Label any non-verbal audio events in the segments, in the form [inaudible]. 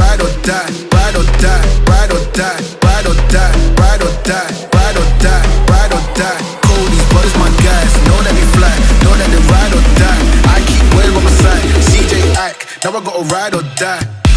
ride or die, ride or die, ride or die, ride or die, ride or die, ride or die, ride or die. Cody's brothers my guys, know that we fly, know that they ride or die. I keep wave on my side, CJ Ack, now I gotta ride or die.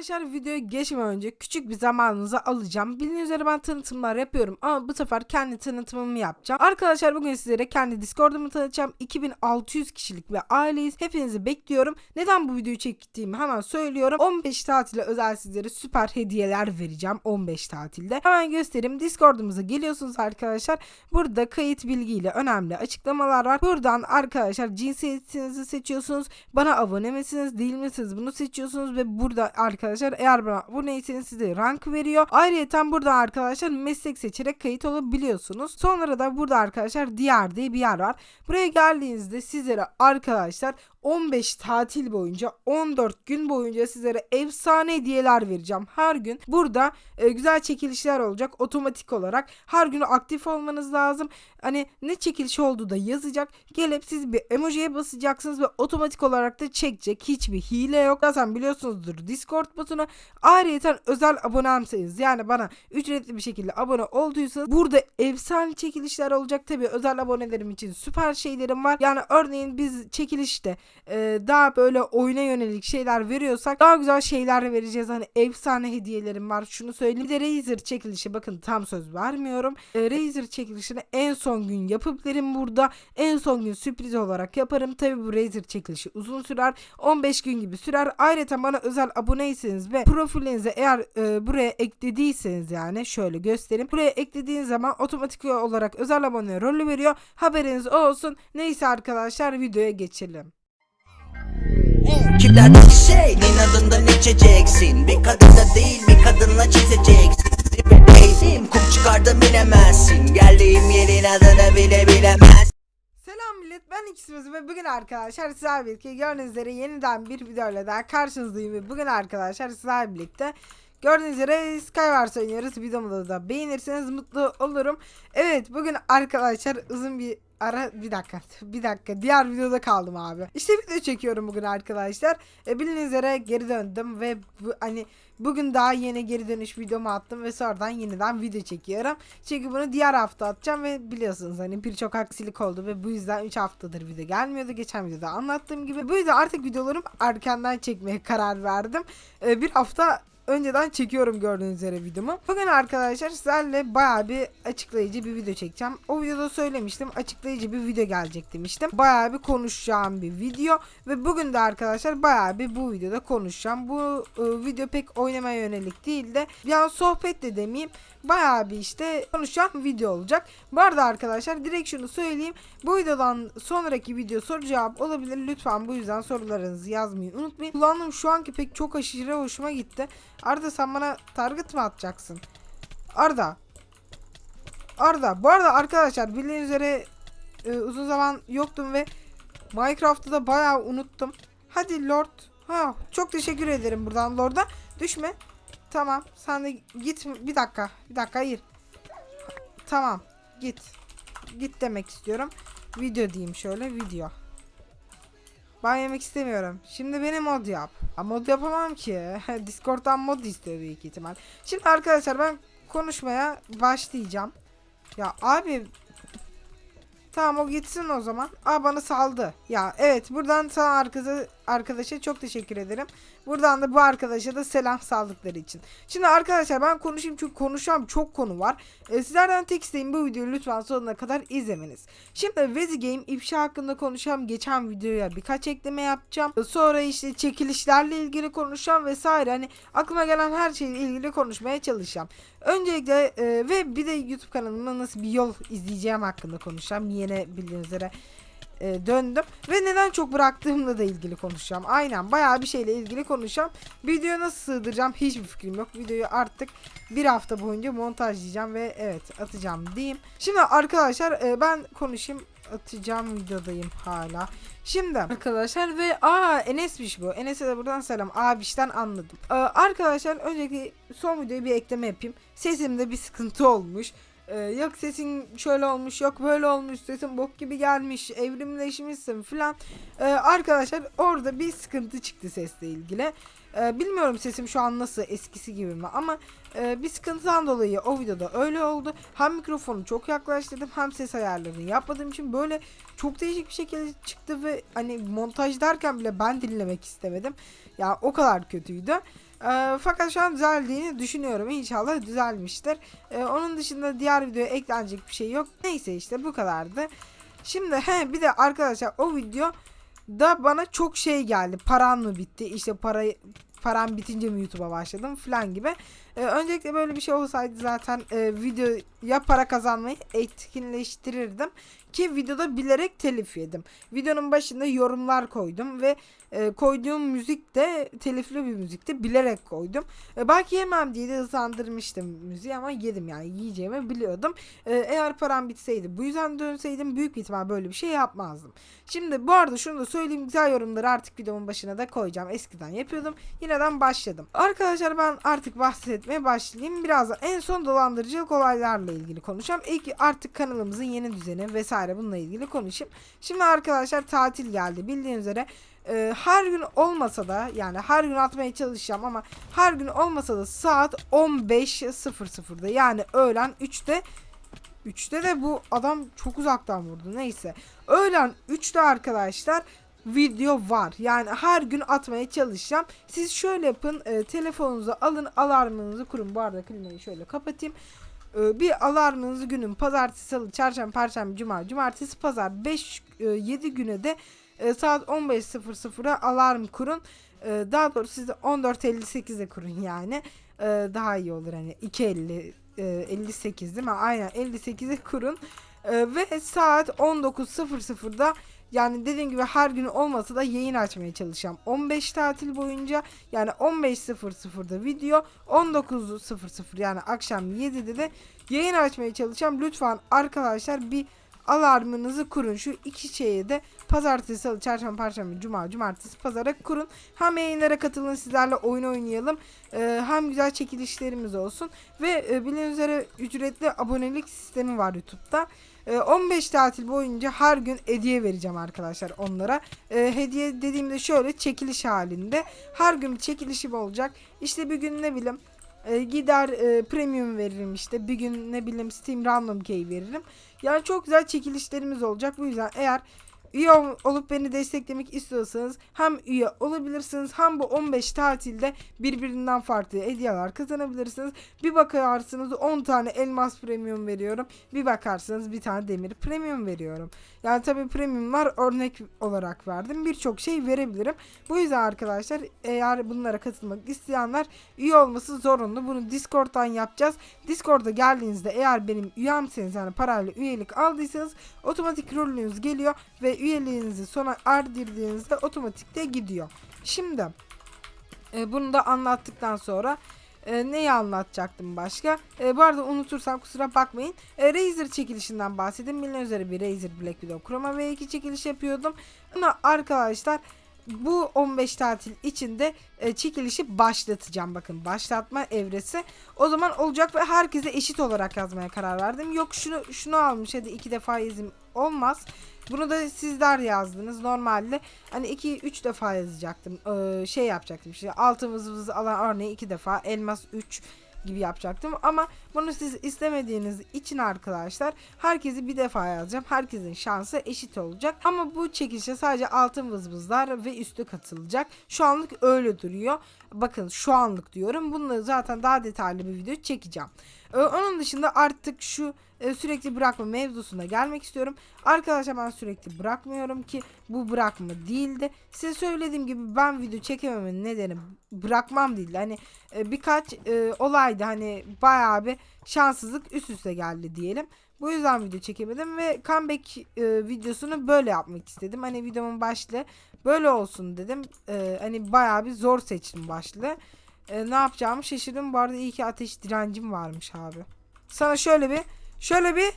Arkadaşlar videoya geçmeden önce küçük bir zamanınızı alacağım. Bildiğiniz üzere ben tanıtımlar yapıyorum ama bu sefer kendi tanıtımımı yapacağım. Arkadaşlar bugün sizlere kendi Discord'umu tanıtacağım. 2600 kişilik bir aileyiz. Hepinizi bekliyorum. Neden bu videoyu çektiğimi hemen söylüyorum. 15 tatile özel sizlere süper hediyeler vereceğim 15 tatilde. Hemen göstereyim. Discord'umuza geliyorsunuz arkadaşlar. Burada kayıt bilgiyle önemli açıklamalar var. Buradan arkadaşlar cinsiyetinizi seçiyorsunuz. Bana abone misiniz değil misiniz bunu seçiyorsunuz ve burada arkadaşlar eğer bana aboneyseniz size rank veriyor. Ayrıca burada arkadaşlar meslek seçerek kayıt olabiliyorsunuz. Sonra da burada arkadaşlar diğer diye bir yer var. Buraya geldiğinizde sizlere arkadaşlar 15 tatil boyunca 14 gün boyunca sizlere efsane hediyeler vereceğim. Her gün burada e, güzel çekilişler olacak otomatik olarak. Her gün aktif olmanız lazım. Hani ne çekiliş olduğu da yazacak. Gelip siz bir emojiye basacaksınız ve otomatik olarak da çekecek. Hiçbir hile yok. Zaten biliyorsunuzdur Discord butonu. Ayrıca özel abonemseniz yani bana ücretli bir şekilde abone olduysanız burada efsane çekilişler olacak. Tabi özel abonelerim için süper şeylerim var. Yani örneğin biz çekilişte e, daha böyle oyuna yönelik şeyler veriyorsak daha güzel şeyler vereceğiz. Hani efsane hediyelerim var. Şunu söyleyeyim. Bir de Razer çekilişi bakın tam söz vermiyorum. E, Razer çekilişini en son gün yapıp verin burada. En son gün sürpriz olarak yaparım. Tabi bu Razer çekilişi uzun sürer. 15 gün gibi sürer. Ayrıca bana özel aboneyseniz ve profilinize eğer e, buraya eklediyseniz yani şöyle göstereyim. Buraya eklediğiniz zaman otomatik olarak özel abone rolü veriyor. Haberiniz olsun. Neyse arkadaşlar videoya geçelim. Kimlerdeki şeyin adından içeceksin? Bir kadınla değil bir kadınla çizeceksin. Zibideyim kum çıkardım bilemezsin. Geldiğim yerin adını bile bilemez Selam millet ben İkisimiz ve bugün arkadaşlar sizlerle birlikte gördüğünüz üzere yeniden bir videoyla daha karşınızdayım ve bugün arkadaşlar sizlerle birlikte Gördüğünüz üzere Skywars oynuyoruz. Videomu da beğenirseniz mutlu olurum. Evet bugün arkadaşlar uzun bir ara bir dakika bir dakika. Diğer videoda kaldım abi. İşte video çekiyorum bugün arkadaşlar. E, Bildiğiniz üzere geri döndüm ve bu, hani bugün daha yeni geri dönüş videomu attım ve sonradan yeniden video çekiyorum. Çünkü bunu diğer hafta atacağım ve biliyorsunuz hani birçok aksilik oldu ve bu yüzden 3 haftadır video gelmiyordu. Geçen videoda anlattığım gibi. Bu yüzden artık videolarım erkenden çekmeye karar verdim. E, bir hafta önceden çekiyorum gördüğünüz üzere videomu. Bugün arkadaşlar sizlerle bayağı bir açıklayıcı bir video çekeceğim. O videoda söylemiştim açıklayıcı bir video gelecek demiştim. Bayağı bir konuşacağım bir video ve bugün de arkadaşlar bayağı bir bu videoda konuşacağım. Bu e, video pek oynamaya yönelik değil de yani sohbet de demeyeyim. Bayağı bir işte konuşacağım video olacak. Bu arada arkadaşlar direkt şunu söyleyeyim. Bu videodan sonraki video soru cevap olabilir. Lütfen bu yüzden sorularınızı yazmayı unutmayın. Kullandığım şu anki pek çok aşırı hoşuma gitti. Arda sen bana target mı atacaksın? Arda. Arda. Bu arada arkadaşlar bildiğiniz üzere e, uzun zaman yoktum ve Minecraft'ı da bayağı unuttum. Hadi Lord. Ha, çok teşekkür ederim buradan Lord'a. Düşme. Tamam. Sen de git. Bir dakika. Bir dakika hayır. Tamam. Git. Git demek istiyorum. Video diyeyim şöyle. Video. Ben yemek istemiyorum. Şimdi beni mod yap. Ha, mod yapamam ki. [laughs] Discord'dan mod istiyor büyük ihtimal. Şimdi arkadaşlar ben konuşmaya başlayacağım. Ya abi Tamam o gitsin o zaman. Aa bana saldı. Ya evet buradan sana arkadaşa, arkadaşa çok teşekkür ederim. Buradan da bu arkadaşa da selam saldıkları için. Şimdi arkadaşlar ben konuşayım çünkü konuşan çok konu var. Ee, sizlerden tek isteğim bu videoyu lütfen sonuna kadar izlemeniz. Şimdi Vezi Game ifşa hakkında konuşacağım. Geçen videoya birkaç ekleme yapacağım. Sonra işte çekilişlerle ilgili konuşacağım vesaire. Hani aklıma gelen her şeyle ilgili konuşmaya çalışacağım. Öncelikle e, ve bir de YouTube kanalımda nasıl bir yol izleyeceğim hakkında konuşacağım. Yine bildiğiniz üzere e, döndüm. Ve neden çok bıraktığımla da ilgili konuşacağım. Aynen bayağı bir şeyle ilgili konuşacağım. Videoya nasıl sığdıracağım hiçbir fikrim yok. Videoyu artık bir hafta boyunca montajlayacağım ve evet atacağım diyeyim. Şimdi arkadaşlar e, ben konuşayım. Atacağım videodayım hala. Şimdi arkadaşlar ve aa Enes'miş bu. Enes'e de buradan selam. Abişten anladım. Ee, arkadaşlar öncelikle son videoya bir ekleme yapayım. Sesimde bir sıkıntı olmuş. Ee, yok sesin şöyle olmuş yok böyle olmuş sesin bok gibi gelmiş evrimleşmişsin falan. Ee, arkadaşlar orada bir sıkıntı çıktı sesle ilgili. Ee, bilmiyorum sesim şu an nasıl eskisi gibi mi ama e, bir sıkıntıdan dolayı o videoda öyle oldu. Hem mikrofonu çok yaklaştırdım hem ses ayarlarını yapmadığım için böyle çok değişik bir şekilde çıktı ve hani montaj derken bile ben dinlemek istemedim. Ya o kadar kötüydü. Ee, fakat şu an düzeldiğini düşünüyorum. İnşallah düzelmiştir. Ee, onun dışında diğer videoya eklenecek bir şey yok. Neyse işte bu kadardı. Şimdi he bir de arkadaşlar o video da bana çok şey geldi. Paran mı bitti? İşte parayı param bitince mi YouTube'a başladım falan gibi. Ee, öncelikle böyle bir şey olsaydı zaten e, video ya para kazanmayı etkinleştirirdim ki videoda bilerek telif yedim. Videonun başında yorumlar koydum ve e, koyduğum müzik de telifli bir müzikti bilerek koydum. E, belki yemem diye de hızlandırmıştım müziği ama yedim yani yiyeceğimi biliyordum. E, eğer param bitseydi bu yüzden dönseydim büyük bir ihtimal böyle bir şey yapmazdım. Şimdi bu arada şunu da söyleyeyim güzel yorumları artık videomun başına da koyacağım. Eskiden yapıyordum. Yineden başladım. Arkadaşlar ben artık bahsetmeye başlayayım. Birazdan en son dolandırıcılık olaylarla ilgili konuşacağım. İlk artık kanalımızın yeni düzeni vesaire bununla ilgili konuşayım. Şimdi arkadaşlar tatil geldi. Bildiğiniz üzere e, her gün olmasa da yani her gün atmaya çalışacağım ama her gün olmasa da saat 15.00'da yani öğlen 3'te 3'te de bu adam çok uzaktan vurdu neyse. Öğlen 3'te arkadaşlar video var. Yani her gün atmaya çalışacağım. Siz şöyle yapın. e, telefonunuzu alın alarmınızı kurun. Bu arada klimayı şöyle kapatayım. E, bir alarmınızı günün pazartesi, salı, çarşamba, perşembe, cuma, cumartesi, pazar 5 7 güne de e, saat 15.00'a alarm kurun. E, daha doğrusu siz de 14.58'e kurun yani. E, daha iyi olur hani 2.50 e, 58 değil mi? Aynen 58'e kurun. E, ve saat 19.00'da yani dediğim gibi her gün olmasa da yayın açmaya çalışacağım. 15 tatil boyunca yani 15.00'da video 19.00 yani akşam 7'de de yayın açmaya çalışacağım. Lütfen arkadaşlar bir alarmınızı kurun. Şu iki şeyi de pazartesi, salı, çarşamba, perşembe, cuma, cumartesi, pazara kurun. Hem yayınlara katılın sizlerle oyun oynayalım. Ee, hem güzel çekilişlerimiz olsun. Ve e, bildiğiniz üzere ücretli abonelik sistemi var YouTube'da. Ee, 15 tatil boyunca her gün hediye vereceğim arkadaşlar onlara. Ee, hediye dediğimde şöyle çekiliş halinde. Her gün bir çekilişim olacak. İşte bir gün ne bileyim e, gider e, premium veririm işte. Bir gün ne bileyim Steam Random Key veririm. Yani çok güzel çekilişlerimiz olacak. Bu yüzden eğer üye ol- olup beni desteklemek istiyorsanız hem üye olabilirsiniz hem bu 15 tatilde birbirinden farklı hediyeler kazanabilirsiniz. Bir bakarsınız 10 tane elmas premium veriyorum. Bir bakarsınız bir tane demir premium veriyorum. Yani tabii premiumlar örnek olarak verdim. Birçok şey verebilirim. Bu yüzden arkadaşlar eğer bunlara katılmak isteyenler üye olması zorunlu. Bunu Discord'dan yapacağız. Discord'a geldiğinizde eğer benim üyemseniz yani parayla üyelik aldıysanız otomatik rolünüz geliyor ve üyeliğinizi sona erdirdiğinizde otomatikte gidiyor. Şimdi e, bunu da anlattıktan sonra e, neyi anlatacaktım başka? E, bu arada unutursam kusura bakmayın. E, Razer çekilişinden bahsedeyim. Milyon üzeri bir Razer Black Widow Chroma V2 çekiliş yapıyordum. Ama arkadaşlar bu 15 tatil içinde e, çekilişi başlatacağım. Bakın başlatma evresi. O zaman olacak ve herkese eşit olarak yazmaya karar verdim. Yok şunu şunu almış hadi iki defa yazayım olmaz. Bunu da sizler yazdınız. Normalde hani 2-3 defa yazacaktım. Ee, şey yapacaktım işte vızı alan örneği 2 defa elmas 3 gibi yapacaktım. Ama bunu siz istemediğiniz için arkadaşlar herkesi bir defa yazacağım. Herkesin şansı eşit olacak. Ama bu çekilişe sadece altın vızvızlar ve üstü katılacak. Şu anlık öyle duruyor. Bakın şu anlık diyorum. Bunları zaten daha detaylı bir video çekeceğim. Ee, onun dışında artık şu e, sürekli bırakma mevzusuna gelmek istiyorum. Arkadaşlar ben sürekli bırakmıyorum ki bu bırakma değildi. Size söylediğim gibi ben video çekememenin nedeni bırakmam değildi. Hani e, birkaç e, olaydı hani bayağı bir şanssızlık üst üste geldi diyelim. Bu yüzden video çekemedim ve comeback e, videosunu böyle yapmak istedim. Hani videomun başlığı böyle olsun dedim. E, hani bayağı bir zor seçtim başlığı. E, ne yapacağımı şaşırdım. Bu arada iyi ki ateş direncim varmış abi. Sana şöyle bir şöyle bir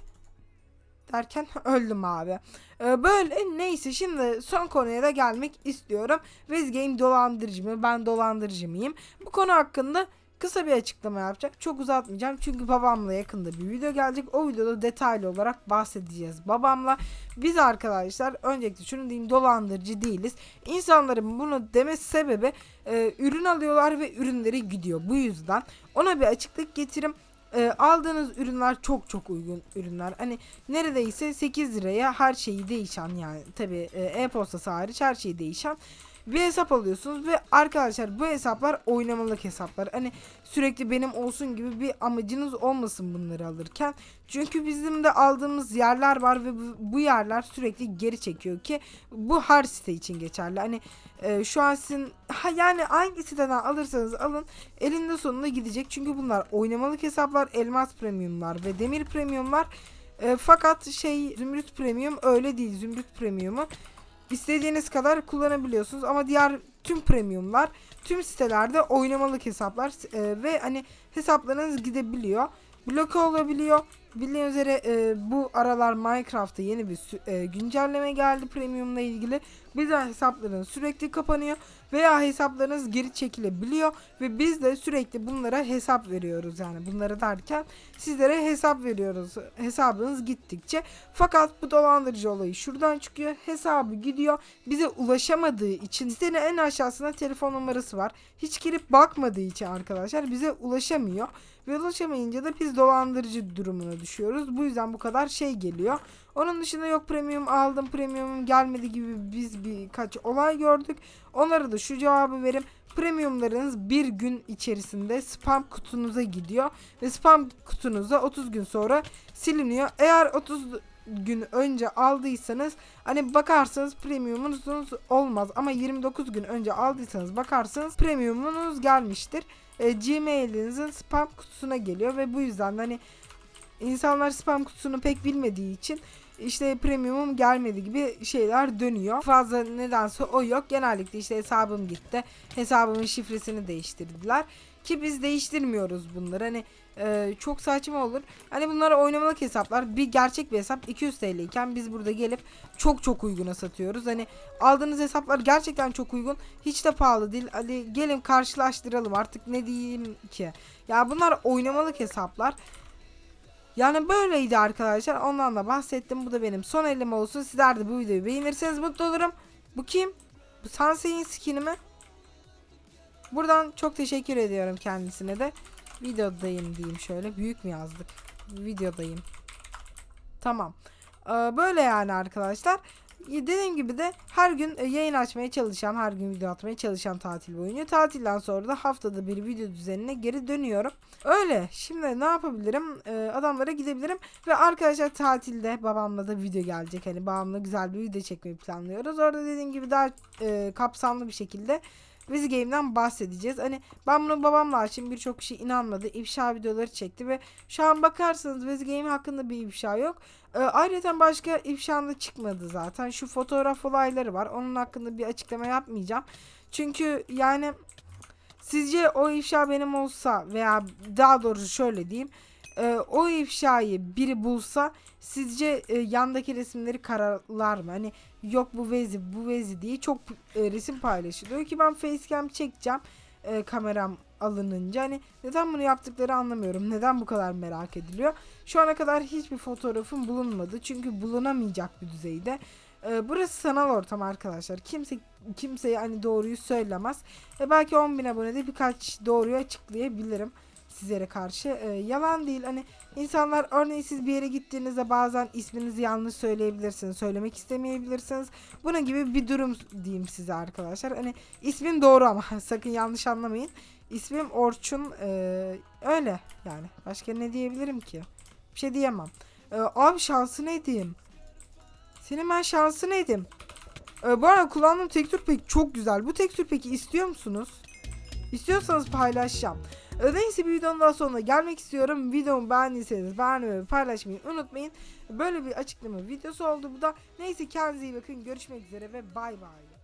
derken [laughs] öldüm abi. Ee, böyle neyse şimdi son konuya da gelmek istiyorum. Wiz Game dolandırıcı mı? Ben dolandırıcı mıyım? Bu konu hakkında kısa bir açıklama yapacak. Çok uzatmayacağım çünkü babamla yakında bir video gelecek. O videoda detaylı olarak bahsedeceğiz babamla. Biz arkadaşlar öncelikle şunu diyeyim dolandırıcı değiliz. İnsanların bunu demesi sebebi e, ürün alıyorlar ve ürünleri gidiyor. Bu yüzden ona bir açıklık getirim. E, aldığınız ürünler çok çok uygun ürünler. Hani neredeyse 8 liraya her şeyi değişen yani tabi e-postası hariç her şeyi değişen bir hesap alıyorsunuz ve arkadaşlar bu hesaplar oynamalık hesaplar. Hani sürekli benim olsun gibi bir amacınız olmasın bunları alırken. Çünkü bizim de aldığımız yerler var ve bu, yerler sürekli geri çekiyor ki bu her site için geçerli. Hani e, şu an sizin ha, yani hangi siteden alırsanız alın elinde sonunda gidecek. Çünkü bunlar oynamalık hesaplar, elmas premiumlar ve demir premiumlar. E, fakat şey Zümrüt Premium öyle değil. Zümrüt Premium'u istediğiniz kadar kullanabiliyorsunuz ama diğer tüm premiumlar tüm sitelerde oynamalık hesaplar e, ve hani hesaplarınız gidebiliyor. Bloke olabiliyor. Bildiğiniz üzere e, bu aralar Minecraft'ta yeni bir e, güncelleme geldi premiumla ilgili. Bir de hesaplarınız sürekli kapanıyor veya hesaplarınız geri çekilebiliyor ve biz de sürekli bunlara hesap veriyoruz yani bunları derken sizlere hesap veriyoruz. Hesabınız gittikçe fakat bu dolandırıcı olayı şuradan çıkıyor hesabı gidiyor bize ulaşamadığı için sitenin en aşağısında telefon numarası var. Hiç girip bakmadığı için arkadaşlar bize ulaşamıyor ve ulaşamayınca da biz dolandırıcı durumuna düşüyoruz. Bu yüzden bu kadar şey geliyor onun dışında yok premium aldım premiumum gelmedi gibi biz birkaç olay gördük. Onlara da şu cevabı verim. Premiumlarınız bir gün içerisinde spam kutunuza gidiyor ve spam kutunuza 30 gün sonra siliniyor. Eğer 30 gün önce aldıysanız hani bakarsanız premiumunuz olmaz ama 29 gün önce aldıysanız bakarsanız premiumunuz gelmiştir. E, Gmail'inizin spam kutusuna geliyor ve bu yüzden de hani insanlar spam kutusunu pek bilmediği için işte premiumum gelmedi gibi şeyler dönüyor. Fazla nedense o yok. Genellikle işte hesabım gitti. Hesabımın şifresini değiştirdiler. Ki biz değiştirmiyoruz bunları. Hani e, çok saçma olur. Hani bunlar oynamalık hesaplar. Bir gerçek bir hesap 200 TL iken biz burada gelip çok çok uyguna satıyoruz. Hani aldığınız hesaplar gerçekten çok uygun. Hiç de pahalı değil. Hadi gelin karşılaştıralım artık ne diyeyim ki. Ya bunlar oynamalık hesaplar. Yani böyleydi arkadaşlar. Ondan da bahsettim. Bu da benim son elim olsun. Sizler de bu videoyu beğenirseniz mutlu olurum. Bu kim? Bu Sansei'nin skin'i mi? Buradan çok teşekkür ediyorum kendisine de. Videodayım diyeyim şöyle. Büyük mü yazdık? Videodayım. Tamam. Ee, böyle yani arkadaşlar. Ya Dediğim gibi de her gün e, yayın açmaya çalışacağım. Her gün video atmaya çalışacağım tatil boyunca. Tatilden sonra da haftada bir video düzenine geri dönüyorum. Öyle. Şimdi ne yapabilirim? Ee, adamlara gidebilirim. Ve arkadaşlar tatilde babamla da video gelecek. Hani babamla güzel bir video çekmeyi planlıyoruz. Orada dediğim gibi daha e, kapsamlı bir şekilde Vizi Game'den bahsedeceğiz. Hani ben bunu babamla açtım. Birçok kişi inanmadı. İfşa videoları çekti ve şu an bakarsanız Vizi Game hakkında bir ifşa yok. Ee, ayrıca başka ifşa da çıkmadı zaten. Şu fotoğraf olayları var. Onun hakkında bir açıklama yapmayacağım. Çünkü yani sizce o ifşa benim olsa veya daha doğrusu şöyle diyeyim. Ee, o ifşayı biri bulsa sizce e, yandaki resimleri karalar mı? Hani yok bu vezi bu vezi diye çok e, resim paylaşılıyor ki ben facecam çekeceğim e, kameram alınınca hani neden bunu yaptıkları anlamıyorum. Neden bu kadar merak ediliyor? Şu ana kadar hiçbir fotoğrafım bulunmadı. Çünkü bulunamayacak bir düzeyde. E, burası sanal ortam arkadaşlar. Kimse kimseye hani doğruyu söylemez. E, belki 10.000 abonede birkaç doğruyu açıklayabilirim sizlere karşı. E, yalan değil hani insanlar örneğin siz bir yere gittiğinizde bazen isminizi yanlış söyleyebilirsiniz. Söylemek istemeyebilirsiniz. Bunun gibi bir durum diyeyim size arkadaşlar. Hani ismim doğru ama [laughs] sakın yanlış anlamayın. İsmim Orçun e, öyle yani. Başka ne diyebilirim ki? Bir şey diyemem. E, abi şansı ne diyeyim? Senin ben şansı neydim? E, bu arada kullandığım tekstür pek çok güzel. Bu tekstür peki istiyor musunuz? İstiyorsanız paylaşacağım. Neyse bir videonun daha sonuna gelmek istiyorum. Videomu beğendiyseniz beğenmeyi ve paylaşmayı unutmayın. Böyle bir açıklama videosu oldu bu da. Neyse kendinize iyi bakın. Görüşmek üzere ve bay bay.